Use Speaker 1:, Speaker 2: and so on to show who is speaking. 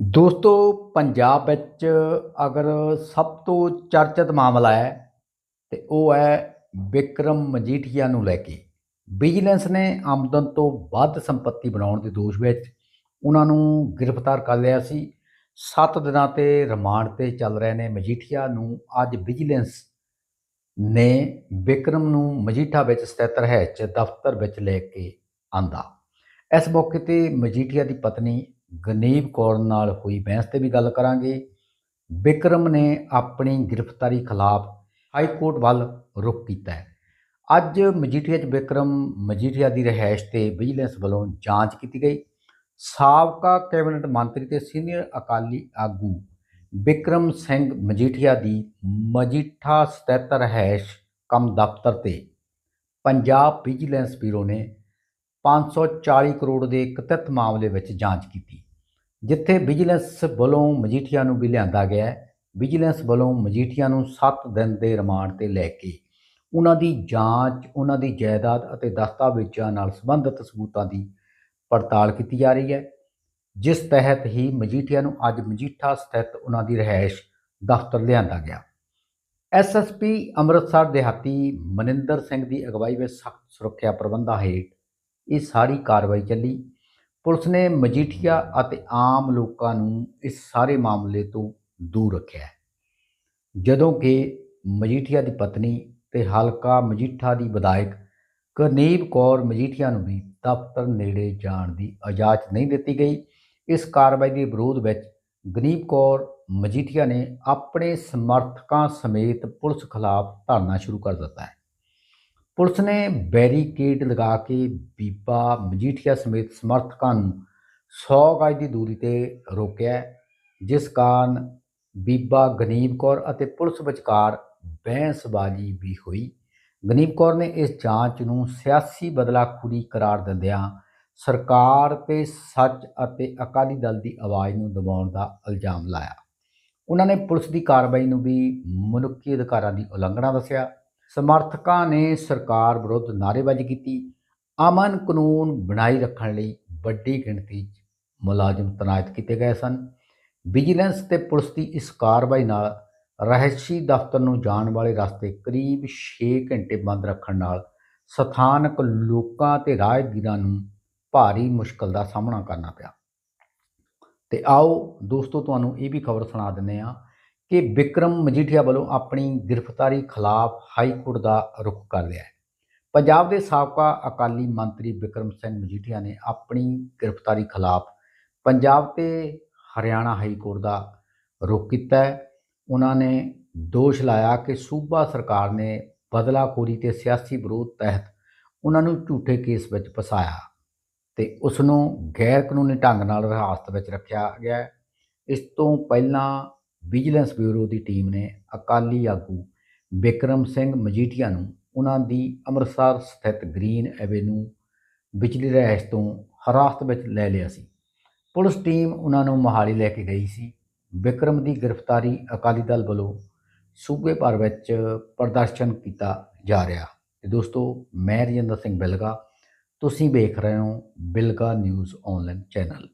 Speaker 1: ਦੋਸਤੋ, ਪੰਜਾਬ ਵਿੱਚ ਅਗਰ ਸਭ ਤੋਂ ਚਰਚਿਤ ਮਾਮਲਾ ਹੈ, ਤੇ ਉਹ ਹੈ ਵਿਕਰਮ ਮਜੀਠੀਆ ਨੂੰ ਲੈ ਕੇ। ਵਿਜੀਲੈਂਸ ਨੇ ਆਮਦਨ ਤੋਂ ਵੱਧ ਸੰਪਤੀ ਬਣਾਉਣ ਦੇ ਦੋਸ਼ ਵਿੱਚ ਉਹਨਾਂ ਨੂੰ ਗ੍ਰਿਫਤਾਰ ਕਰ ਲਿਆ ਸੀ। 7 ਦਿਨਾਂ ਤੇ ਰਿਮਾਂਡ ਤੇ ਚੱਲ ਰਹੇ ਨੇ ਮਜੀਠੀਆ ਨੂੰ। ਅੱਜ ਵਿਜੀਲੈਂਸ ਨੇ ਵਿਕਰਮ ਨੂੰ ਮਜੀਠਾ ਵਿੱਚ ਸਥਿਤ ਰਹਿਚ ਦਫ਼ਤਰ ਵਿੱਚ ਲੈ ਕੇ ਆਂਦਾ। ਇਸ ਮੌਕੇ ਤੇ ਮਜੀਠੀਆ ਦੀ ਪਤਨੀ ਗਨੀਵ ਕੌਰ ਨਾਲ ਹੋਈ ਬਹਿਸ ਤੇ ਵੀ ਗੱਲ ਕਰਾਂਗੇ। ਵਿਕਰਮ ਨੇ ਆਪਣੀ ਗ੍ਰਿਫਤਾਰੀ ਖਿਲਾਫ ਹਾਈ ਕੋਰਟ ਵੱਲ ਰੁਖ ਕੀਤਾ ਹੈ। ਅੱਜ ਮਜੀਠੀਆ 'ਚ ਵਿਕਰਮ ਮਜੀਠੀਆ ਦੀ ਰਿਹਾਇਸ਼ ਤੇ ਵਿਜੀਲੈਂਸ ਵੱਲੋਂ ਜਾਂਚ ਕੀਤੀ ਗਈ। ਸਾਬਕਾ ਕੈਬਨਿਟ ਮੰਤਰੀ ਤੇ ਸੀਨੀਅਰ ਅਕਾਲੀ ਆਗੂ ਵਿਕਰਮ ਸਿੰਘ ਮਜੀਠੀਆ ਦੀ ਮਜੀਠਾ ਸਥਿਤ ਰਿਹਾਇਸ਼ ਕਮ ਦਫ਼ਤਰ ਤੇ ਪੰਜਾਬ ਵਿਜੀਲੈਂਸ ਬਿਊਰੋ ਨੇ 540 ਕਰੋੜ ਦੇ ਕਥਿਤ ਮਾਮਲੇ ਵਿੱਚ ਜਾਂਚ ਕੀਤੀ, ਜਿੱਥੇ ਵਿਜੀਲੈਂਸ ਵੱਲੋਂ ਮਜੀਠੀਆ ਨੂੰ ਵੀ ਲਿਆਂਦਾ ਗਿਆ ਹੈ। ਵਿਜੀਲੈਂਸ ਵੱਲੋਂ ਮਜੀਠੀਆ ਨੂੰ 7 ਦਿਨ ਦੇ ਰਿਮਾਂਡ ਤੇ ਲੈ ਕੇ ਉਹਨਾਂ ਦੀ ਜਾਂਚ, ਉਹਨਾਂ ਦੀ ਜਾਇਦਾਦ ਅਤੇ ਦਸਤਾਵੇਜ਼ਾਂ ਨਾਲ ਸੰਬੰਧਿਤ ਸਬੂਤਾਂ ਦੀ ਪੜਤਾਲ ਕੀਤੀ ਜਾ ਰਹੀ ਹੈ, ਜਿਸ ਤਹਿਤ ਹੀ ਮਜੀਠੀਆ ਨੂੰ ਅੱਜ ਮਜੀਠਾ ਸਥਿਤ ਉਹਨਾਂ ਦੀ ਰਿਹਾਇਸ਼ ਦਫ਼ਤਰ ਲਿਆਂਦਾ ਗਿਆ। ਐਸਐਸਪੀ ਅੰਮ੍ਰਿਤਸਰ ਦਿਹਾਤੀ ਮਨਿੰਦਰ ਸਿੰਘ ਦੀ ਅਗਵਾਈ ਵਿੱਚ ਸਖਤ ਸੁਰੱਖਿਆ ਪ੍ਰਬੰਧਾਂ ਹੇਠ ਇਹ ਸਾਰੀ ਕਾਰਵਾਈ ਚੱਲੀ। ਪੁਲਿਸ ਨੇ ਮਜੀਠੀਆ ਅਤੇ ਆਮ ਲੋਕਾਂ ਨੂੰ ਇਸ ਸਾਰੇ ਮਾਮਲੇ ਤੋਂ ਦੂਰ ਰੱਖਿਆ ਜਦੋਂ ਕਿ ਮਜੀਠੀਆ ਦੀ ਪਤਨੀ ਤੇ ਹਲਕਾ ਮਜੀਠਾ ਦੀ ਵਿਧਾਇਕ ਕਰਨੀਬ ਕੌਰ ਮਜੀਠੀਆ ਨੂੰ ਵੀ ਦਫ਼ਤਰ ਨੇੜੇ ਜਾਣ ਦੀ ਇਜਾਜ਼ਤ ਨਹੀਂ ਦਿੱਤੀ ਗਈ। ਇਸ ਕਾਰਵਾਈ ਦੇ ਵਿਰੋਧ ਵਿੱਚ ਗਨੀਬ ਕੌਰ ਮਜੀਠੀਆ ਨੇ ਆਪਣੇ ਸਮਰਥਕਾਂ ਸਮੇਤ ਪੁਲਿਸ ਖਿਲਾਫ ਧਰਨਾ ਸ਼ੁਰੂ ਕਰ ਦਿੱਤਾ ਹੈ। ਪੁਲਿਸ ਨੇ ਬੈਰੀਕੇਡ ਲਗਾ ਕੇ ਬੀਬਾ ਮਜੀਠੀਆ ਸਮੇਤ ਸਮਰਥਕਾਂ ਨੂੰ 100 ਗਜ ਦੀ ਦੂਰੀ ਤੇ ਰੋਕਿਆ, ਜਿਸ ਕਾਰਨ ਬੀਬਾ ਗਨੀਬ ਕੌਰ ਅਤੇ ਪੁਲਿਸ ਵਿਚਕਾਰ ਬਹਿਸਬਾਜ਼ੀ ਵੀ ਹੋਈ। ਗਨੀਬ ਕੌਰ ਨੇ ਇਸ ਜਾਂਚ ਨੂੰ ਸਿਆਸੀ ਬਦਲਾਖੋਰੀ ਕਰਾਰ ਦਿੰਦਿਆਂ ਸਰਕਾਰ ਤੇ ਸੱਚ ਅਤੇ ਅਕਾਲੀ ਦਲ ਦੀ ਆਵਾਜ਼ ਨੂੰ ਦਬਾਉਣ ਦਾ ਇਲਜ਼ਾਮ ਲਾਇਆ। ਉਹਨਾਂ ਨੇ ਪੁਲਿਸ ਦੀ ਕਾਰਵਾਈ ਨੂੰ ਵੀ ਮਨੁੱਖੀ ਅਧਿਕਾਰਾਂ ਦੀ ਉਲੰਘਣਾ ਦੱਸਿਆ। ਸਮਰਥਕਾਂ ਨੇ ਸਰਕਾਰ ਵਿਰੁੱਧ ਨਾਅਰੇਬਾਜ਼ੀ ਕੀਤੀ। ਅਮਨ ਕਾਨੂੰਨ ਬਣਾਈ ਰੱਖਣ ਲਈ ਵੱਡੀ ਗਿਣਤੀ 'ਚ ਮੁਲਾਜ਼ਮ ਤੈਨਾਤ ਕੀਤੇ ਗਏ ਸਨ। ਵਿਜੀਲੈਂਸ ਤੇ ਪੁਲਿਸ ਦੀ ਇਸ ਕਾਰਵਾਈ ਨਾਲ ਰਹਿਸ਼ੀ ਦਫ਼ਤਰ ਨੂੰ ਜਾਣ ਵਾਲੇ ਰਸਤੇ ਕਰੀਬ 6 ਘੰਟੇ ਬੰਦ ਰੱਖਣ ਨਾਲ ਸਥਾਨਕ ਲੋਕਾਂ ਤੇ ਰਾਹਗੀਰਾਂ ਨੂੰ ਭਾਰੀ ਮੁਸ਼ਕਲ ਦਾ ਸਾਹਮਣਾ ਕਰਨਾ ਪਿਆ। ਤੇ ਆਓ ਦੋਸਤੋ, ਤੁਹਾਨੂੰ ਇਹ ਵੀ ਖਬਰ ਸੁਣਾ ਦਿੰਦੇ ਹਾਂ ਕਿ ਵਿਕਰਮ ਮਜੀਠੀਆ ਵੱਲੋਂ ਆਪਣੀ ਗ੍ਰਿਫਤਾਰੀ ਖਿਲਾਫ ਹਾਈ ਕੋਰਟ ਦਾ ਰੁਖ ਕਰ ਲਿਆ ਹੈ। ਪੰਜਾਬ ਦੇ ਸਾਬਕਾ ਅਕਾਲੀ ਮੰਤਰੀ ਵਿਕਰਮ ਸਿੰਘ ਮਜੀਠੀਆ ਨੇ ਆਪਣੀ ਗ੍ਰਿਫਤਾਰੀ ਖਿਲਾਫ ਪੰਜਾਬ ਤੇ ਹਰਿਆਣਾ ਹਾਈ ਕੋਰਟ ਦਾ ਰੁਖ ਕੀਤਾ ਹੈ। ਉਹਨਾਂ ਨੇ ਦੋਸ਼ ਲਾਇਆ ਕਿ ਸੂਬਾ ਸਰਕਾਰ ਨੇ ਬਦਲਾਖੋਰੀ ਤੇ ਸਿਆਸੀ ਵਿਰੋਧ ਤਹਿਤ ਉਹਨਾਂ ਨੂੰ ਝੂਠੇ ਕੇਸ ਵਿੱਚ ਫਸਾਇਆ ਤੇ ਉਸ ਨੂੰ ਗੈਰ ਕਾਨੂੰਨੀ ਢੰਗ ਨਾਲ ਹਿਰਾਸਤ ਵਿੱਚ ਰੱਖਿਆ ਗਿਆ ਇਸ ਤੋਂ ਪਹਿਲਾਂ ਵਿਜੀਲੈਂਸ ਬਿਊਰੋ ਦੀ ਟੀਮ ਨੇ ਅਕਾਲੀ ਆਗੂ ਬਿਕਰਮ ਸਿੰਘ ਮਜੀਠੀਆ ਨੂੰ ਉਹਨਾਂ ਦੀ ਅੰਮ੍ਰਿਤਸਰ ਸਥਿਤ ਗ੍ਰੀਨ ਐਵੇਨਿਊ ਵਿਚਲੀ ਰਹਿਸ਼ ਤੋਂ ਹਰਾਸਤ ਵਿੱਚ ਲੈ ਲਿਆ ਸੀ। ਪੁਲਿਸ ਟੀਮ ਉਹਨਾਂ ਨੂੰ ਮੋਹਾਲੀ ਲੈ ਕੇ ਗਈ ਸੀ। ਬਿਕਰਮ ਦੀ ਗ੍ਰਿਫਤਾਰੀ ਅਕਾਲੀ ਦਲ ਵੱਲੋਂ ਸੂਬੇ ਭਰ ਵਿੱਚ ਪ੍ਰਦਰਸ਼ਨ ਕੀਤਾ ਜਾ ਰਿਹਾ। ਤੇ ਦੋਸਤੋ, ਮੈਂ ਰਜਿੰਦਰ ਸਿੰਘ ਬਿਲਗਾ, ਤੁਸੀਂ ਵੇਖ ਰਹੇ ਹੋ ਬਿਲਗਾ ਨਿਊਜ਼ ਆਨਲਾਈਨ ਚੈਨਲ।